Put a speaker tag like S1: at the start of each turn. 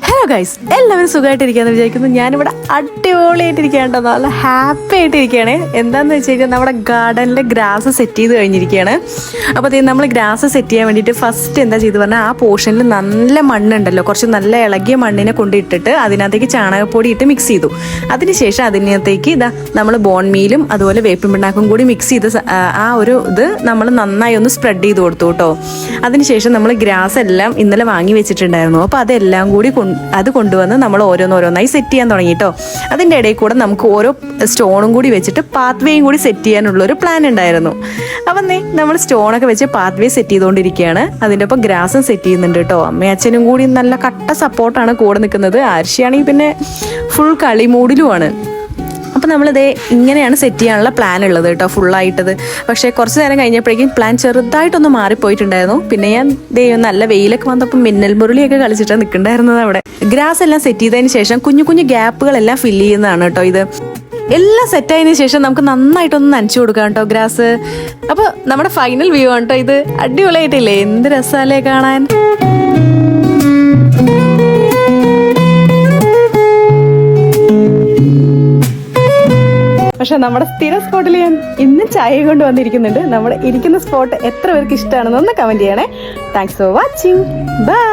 S1: Hey! Hello guys എല്ലാവരും സുഖമായിട്ടിരിക്കാന്ന് വിചാരിക്കുന്നു. ഞാനിവിടെ അടിപൊളിയായിട്ടിരിക്കുകയാണ് കേട്ടോ. നല്ല ഹാപ്പി ആയിട്ടിരിക്കുകയാണ്. എന്താന്ന് വെച്ച് കഴിഞ്ഞാൽ നമ്മുടെ ഗാർഡനിൽ ഗ്രാസ് സെറ്റ് ചെയ്ത് കഴിഞ്ഞിരിക്കുകയാണ്. അപ്പോൾ അതേ നമ്മൾ ഗ്രാസ് സെറ്റ് ചെയ്യാൻ വേണ്ടിയിട്ട് ഫസ്റ്റ് എന്താ ചെയ്ത് പറഞ്ഞാൽ ആ പോർഷനിൽ നല്ല മണ്ണുണ്ടല്ലോ. കുറച്ച് നല്ല ഇളകിയ മണ്ണിനെ കൊണ്ടിട്ടിട്ട് അതിനകത്തേക്ക് ചാണകപ്പൊടി ഇട്ട് മിക്സ് ചെയ്തു. അതിനുശേഷം അതിനകത്തേക്ക് ഇതാ നമ്മൾ ബോൺ മീലും അതുപോലെ വേപ്പിൻ പിണ്ണാക്കും കൂടി മിക്സ് ചെയ്ത് ആ ഒരു ഇത് നമ്മൾ നന്നായി ഒന്ന് സ്പ്രെഡ് ചെയ്ത് കൊടുത്തു കേട്ടോ. അതിനുശേഷം നമ്മൾ ഗ്രാസ് എല്ലാം ഇന്നലെ വാങ്ങി വെച്ചിട്ടുണ്ടായിരുന്നു. അപ്പോൾ അതെല്ലാം കൂടി കൊണ്ട് അത് കൊണ്ടുവന്ന് നമ്മൾ ഓരോന്നോരോന്നായി സെറ്റ് ചെയ്യാൻ തുടങ്ങി കേട്ടോ അതിന്റെ ഇടയിൽ കൂടെ നമുക്ക് ഓരോ സ്റ്റോണും കൂടി വെച്ചിട്ട് പാത്ത് വേയും കൂടി സെറ്റ് ചെയ്യാനുള്ള ഒരു പ്ലാൻ ഉണ്ടായിരുന്നു. അപ്പം നീ നമ്മൾ സ്റ്റോണൊക്കെ വെച്ച് പാത്ത് വേ സെറ്റ് ചെയ്തുകൊണ്ടിരിക്കുകയാണ്. അതിന്റെ ഒപ്പം ഗ്രാസും സെറ്റ് ചെയ്യുന്നുണ്ട് കേട്ടോ അമ്മയും അച്ഛനും കൂടി നല്ല കട്ട സപ്പോർട്ടാണ് കൂടെ നിൽക്കുന്നത്. ആർഷിയാണെങ്കിൽ പിന്നെ ഫുൾ കളി മൂഡിലുമാണ് അപ്പോൾ നമ്മളിതേ ഇങ്ങനെയാണ് സെറ്റ് ചെയ്യാനുള്ള പ്ലാൻ ഉള്ളത് കേട്ടോ ഫുള്ളായിട്ടത് പക്ഷേ കുറച്ച് നേരം കഴിഞ്ഞപ്പോഴേക്കും പ്ലാൻ ചെറുതായിട്ടൊന്ന് മാറിപ്പോയിട്ടുണ്ടായിരുന്നു. പിന്നെ ഞാൻ ദൈവം നല്ല വെയിലൊക്കെ വന്നപ്പോൾ മിന്നൽ മുരളിയൊക്കെ കളിച്ചിട്ടാണ് നിൽക്കണ്ടായിരുന്നത് അവിടെ. ഗ്രാസ് എല്ലാം സെറ്റ് ചെയ്തതിന് ശേഷം കുഞ്ഞു കുഞ്ഞു ഗ്യാപ്പുകളെല്ലാം ഫില്ല് ചെയ്യുന്നതാണ് കേട്ടോ ഇത്. എല്ലാം സെറ്റ് ആയതിനു ശേഷം നമുക്ക് നന്നായിട്ടൊന്ന് നനച്ചു കൊടുക്കാം കേട്ടോ ഗ്രാസ് അപ്പോൾ നമ്മുടെ ഫൈനൽ വ്യൂ ആണ് കേട്ടോ ഇത്. അടിപൊളിയായിട്ടില്ലേ? എന്ത് രസമല്ലേ കാണാൻ? പക്ഷെ നമ്മുടെ സ്ഥിര സ്പോട്ടിൽ ഞാൻ ഇന്നും ചായ കൊണ്ട് വന്നിരിക്കുന്നുണ്ട്. നമ്മുടെ ഇരിക്കുന്ന സ്പോട്ട് എത്ര പേർക്ക് ഇഷ്ടമാണെന്നൊന്ന് കമന്റ് ചെയ്യണേ. Thanks for watching bye